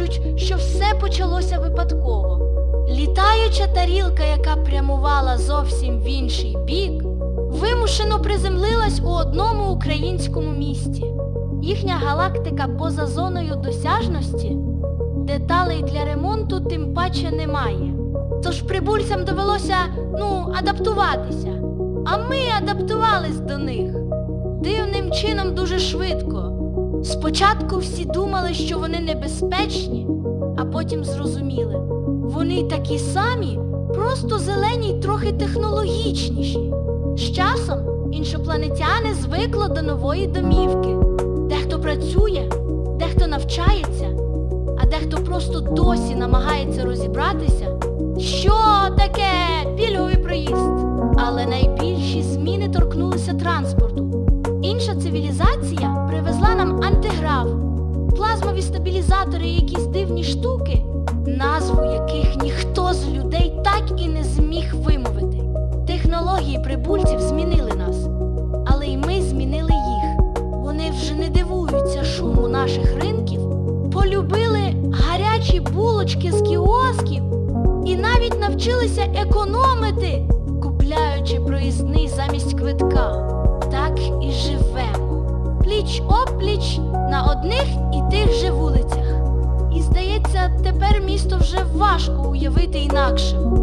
кажуть, що все почалося випадково. Літаюча тарілка, яка прямувала зовсім в інший бік, вимушено приземлилась у одному українському місті. Їхня галактика поза зоною досяжності, деталей для ремонту тим паче немає. Тож прибульцям довелося, ну, адаптуватися. А ми адаптувались до них. Дивним чином дуже швидко. Спочатку всі думали, що вони небезпечні, а потім зрозуміли. Вони такі самі, просто зелені й трохи технологічніші. З часом іншопланетяни звикли до нової домівки. Дехто працює, дехто навчається, а дехто просто досі намагається розібратися, що таке пільговий проїзд. Але найбільші зміни торкнулися транспорту. Інша цивілізація антиграф, плазмові стабілізатори і якісь дивні штуки, назву яких ніхто з людей так і не зміг вимовити. Технології прибульців змінили нас, але й ми змінили їх. Вони вже не дивуються шуму наших ринків, полюбили гарячі булочки з кіосків і навіть навчилися економити, Пліч опліч на одних і тих же вулицях. І здається, тепер місто вже важко уявити інакшим.